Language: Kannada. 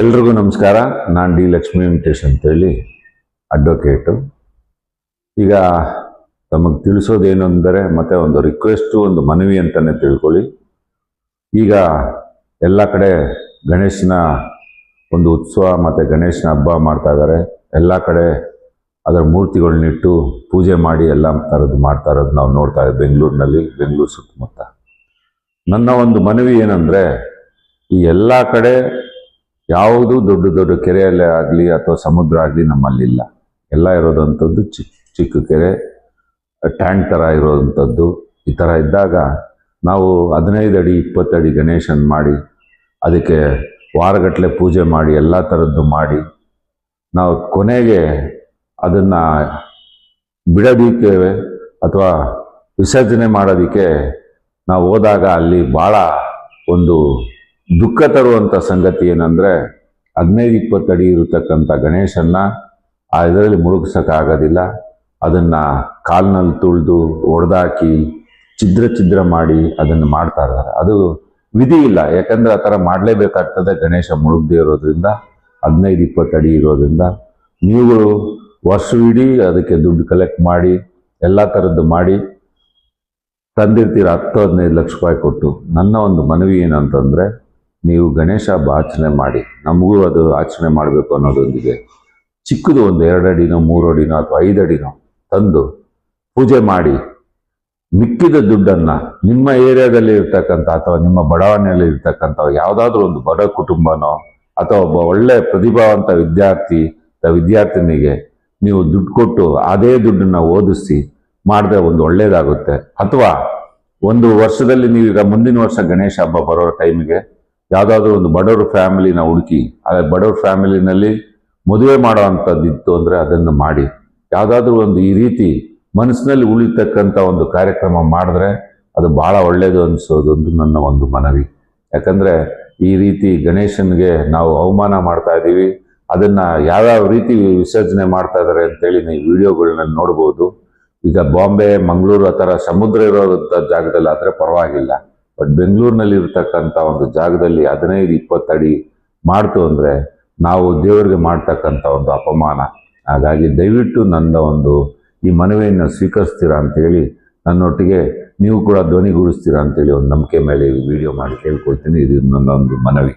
ಎಲ್ರಿಗೂ ನಮಸ್ಕಾರ. ನಾನು ಡಿ ಲಕ್ಷ್ಮೀ ವೆಂಕಟೇಶ್ ಅಂತೇಳಿ ಅಡ್ವೊಕೇಟು ಈಗ ತಮಗೆ ತಿಳಿಸೋದೇನು ಅಂದರೆ ಮತ್ತೆ ಒಂದು ರಿಕ್ವೆಸ್ಟು ಒಂದು ಮನವಿ ಅಂತಲೇ ತಿಳ್ಕೊಳ್ಳಿ. ಈಗ ಎಲ್ಲ ಕಡೆ ಗಣೇಶನ ಒಂದು ಉತ್ಸವ ಮತ್ತು ಗಣೇಶನ ಹಬ್ಬ ಮಾಡ್ತಾ ಇದ್ದಾರೆ ಎಲ್ಲ ಕಡೆ ಅದರ ಮೂರ್ತಿಗಳನ್ನಿಟ್ಟು ಪೂಜೆ ಮಾಡಿ ಎಲ್ಲ ಥರದ್ದು ಮಾಡ್ತಾ ಇರೋದು ನಾವು ನೋಡ್ತಾ ಇದ್ದೀವಿ ಬೆಂಗಳೂರಿನಲ್ಲಿ, ಬೆಂಗಳೂರು ಸುತ್ತಮುತ್ತ. ನನ್ನ ಒಂದು ಮನವಿ ಏನಂದರೆ ಈ ಎಲ್ಲ ಕಡೆ ಯಾವುದು ದೊಡ್ಡ ದೊಡ್ಡ ಕೆರೆಯಲ್ಲೇ ಆಗಲಿ ಅಥವಾ ಸಮುದ್ರ ಆಗಲಿ ನಮ್ಮಲ್ಲಿಲ್ಲ ಎಲ್ಲ ಇರೋದಂಥದ್ದು ಚಿಕ್ಕ ಚಿಕ್ಕ ಕೆರೆ, ಟ್ಯಾಂಕ್ ಥರ ಇರೋವಂಥದ್ದು ಈ ಥರ ಇದ್ದಾಗ ನಾವು ಹದಿನೈದು ಅಡಿ, ಇಪ್ಪತ್ತು ಅಡಿ ಗಣೇಶನ್ ಮಾಡಿ, ಅದಕ್ಕೆ ವಾರಗಟ್ಟಲೆ ಪೂಜೆ ಮಾಡಿ, ಎಲ್ಲ ಥರದ್ದು ಮಾಡಿ, ನಾವು ಕೊನೆಗೆ ಅದನ್ನು ಬಿಡೋದಿಕ್ಕೆ ಅಥವಾ ವಿಸರ್ಜನೆ ಮಾಡೋದಕ್ಕೆ ನಾವು ಹೋದಾಗ ಅಲ್ಲಿ ಭಾಳ ಒಂದು ದುಃಖ ತರುವಂಥ ಸಂಗತಿ ಏನಂದರೆ ಹದಿನೈದು ಅಡಿ ಇರತಕ್ಕಂಥ ಗಣೇಶನ್ನ ಆ ಇದರಲ್ಲಿ ಮುಳುಗ್ಸೋಕ್ಕಾಗೋದಿಲ್ಲ. ಅದನ್ನು ಕಾಲಿನಲ್ಲಿ ತುಳಿದು ಒಡೆದಾಕಿ ಛಿದ್ರ ಛಿದ್ರ ಮಾಡಿ ಅದನ್ನು ಮಾಡ್ತಾ ಇದ್ದಾರೆ ಅದು ವಿಧಿ ಇಲ್ಲ. ಯಾಕಂದರೆ ಆ ಥರ ಮಾಡಲೇಬೇಕಾಗ್ತದೆ ಗಣೇಶ ಮುಳುಗದೇ ಇರೋದ್ರಿಂದ ಹದಿನೈದು ಇಪ್ಪತ್ತು ಅಡಿ ಇರೋದ್ರಿಂದ. ನೀವುಗಳು ವರ್ಷವಿಡೀ ಅದಕ್ಕೆ ದುಡ್ಡು ಕಲೆಕ್ಟ್ ಮಾಡಿ, ಎಲ್ಲ ಥರದ್ದು ಮಾಡಿ, ತಂದಿರ್ತೀರ ಹತ್ತು ಹದಿನೈದು ಲಕ್ಷ ರೂಪಾಯಿ ಕೊಟ್ಟು. ನನ್ನ ಒಂದು ಮನವಿ ಏನಂತಂದರೆ ನೀವು ಗಣೇಶ ಹಬ್ಬ ಆಚರಣೆ ಮಾಡಿ, ನಮಗೂ ಅದು ಆಚರಣೆ ಮಾಡಬೇಕು ಅನ್ನೋದೊಂದಿಗೆ ಚಿಕ್ಕದು ಒಂದು ಎರಡು ಅಡಿನೋ ಮೂರು ಅಡಿನೋ ಅಥವಾ ಐದು ಅಡಿನೋ ತಂದು ಪೂಜೆ ಮಾಡಿ, ಮಿಕ್ಕಿದ ದುಡ್ಡನ್ನು ನಿಮ್ಮ ಏರಿಯಾದಲ್ಲಿ ಇರ್ತಕ್ಕಂಥ ಅಥವಾ ನಿಮ್ಮ ಬಡಾವಣೆಯಲ್ಲಿ ಇರ್ತಕ್ಕಂಥ ಯಾವುದಾದ್ರೂ ಒಂದು ಬಡ ಕುಟುಂಬನೋ ಅಥವಾ ಒಬ್ಬ ಒಳ್ಳೆ ಪ್ರತಿಭಾವಂತ ವಿದ್ಯಾರ್ಥಿ, ವಿದ್ಯಾರ್ಥಿನಿಗೆ ನೀವು ದುಡ್ಡು ಕೊಟ್ಟು ಅದೇ ದುಡ್ಡನ್ನು ಓದಿಸಿ ಮಾಡಿದ್ರೆ ಒಂದು ಒಳ್ಳೆಯದಾಗುತ್ತೆ ಅಥವಾ ಒಂದು ವರ್ಷದಲ್ಲಿ ನೀವೀಗ ಮುಂದಿನ ವರ್ಷ ಗಣೇಶ ಹಬ್ಬ ಬರೋ ಟೈಮಿಗೆ ಯಾವುದಾದ್ರೂ ಒಂದು ಬಡವ್ರ ಫ್ಯಾಮಿಲಿನ ಹುಡುಕಿ ಆ ಬಡವ್ರ ಫ್ಯಾಮಿಲಿನಲ್ಲಿ ಮದುವೆ ಮಾಡೋ ಅಂಥದ್ದಿತ್ತು ಅಂದರೆ ಅದನ್ನು ಮಾಡಿ. ಯಾವುದಾದ್ರೂ ಒಂದು ಈ ರೀತಿ ಮನಸ್ಸಿನಲ್ಲಿ ಉಳಿತಕ್ಕಂಥ ಒಂದು ಕಾರ್ಯಕ್ರಮ ಮಾಡಿದ್ರೆ ಅದು ಭಾಳ ಒಳ್ಳೆಯದು ಅನಿಸೋದೊಂದು ನನ್ನ ಒಂದು ಮನವಿ. ಯಾಕಂದರೆ ಈ ರೀತಿ ಗಣೇಶನಿಗೆ ನಾವು ಅವಮಾನ ಮಾಡ್ತಾ ಇದ್ದೀವಿ. ಅದನ್ನು ಯಾವ್ಯಾವ ರೀತಿ ವಿಸರ್ಜನೆ ಮಾಡ್ತಾ ಇದ್ದಾರೆ ಅಂತೇಳಿ ನೀವು ವಿಡಿಯೋಗಳನ್ನ ನೋಡ್ಬೋದು. ಈಗ ಬಾಂಬೆ, ಮಂಗಳೂರು ಆ ಥರ ಸಮುದ್ರ ಇರೋಂಥ ಜಾಗದಲ್ಲಿ ಆದರೆ ಪರವಾಗಿಲ್ಲ. ಬಟ್ ಬೆಂಗಳೂರಿನಲ್ಲಿ ಇರ್ತಕ್ಕಂಥ ಒಂದು ಜಾಗದಲ್ಲಿ ಹದಿನೈದು, ಇಪ್ಪತ್ತು ಅಡಿ ಮಾಡ್ತು ಅಂದರೆ ನಾವು ದೇವರಿಗೆ ಮಾಡ್ತಕ್ಕಂಥ ಒಂದು ಅಪಮಾನ. ಹಾಗಾಗಿ ದಯವಿಟ್ಟು ನನ್ನ ಒಂದು ಈ ಮನವಿಯನ್ನು ಸ್ವೀಕರಿಸ್ತೀರಾ ಅಂತೇಳಿ ನನ್ನೊಟ್ಟಿಗೆ ನೀವು ಕೂಡ ಧ್ವನಿಗೂಡಿಸ್ತೀರಾ ಅಂತೇಳಿ ಒಂದು ನಂಬಿಕೆ ಮೇಲೆ ವಿಡಿಯೋ ಮಾಡಿ ಕೇಳ್ಕೊಳ್ತೀನಿ. ಇದು ನನ್ನ ಒಂದು ಮನವಿ.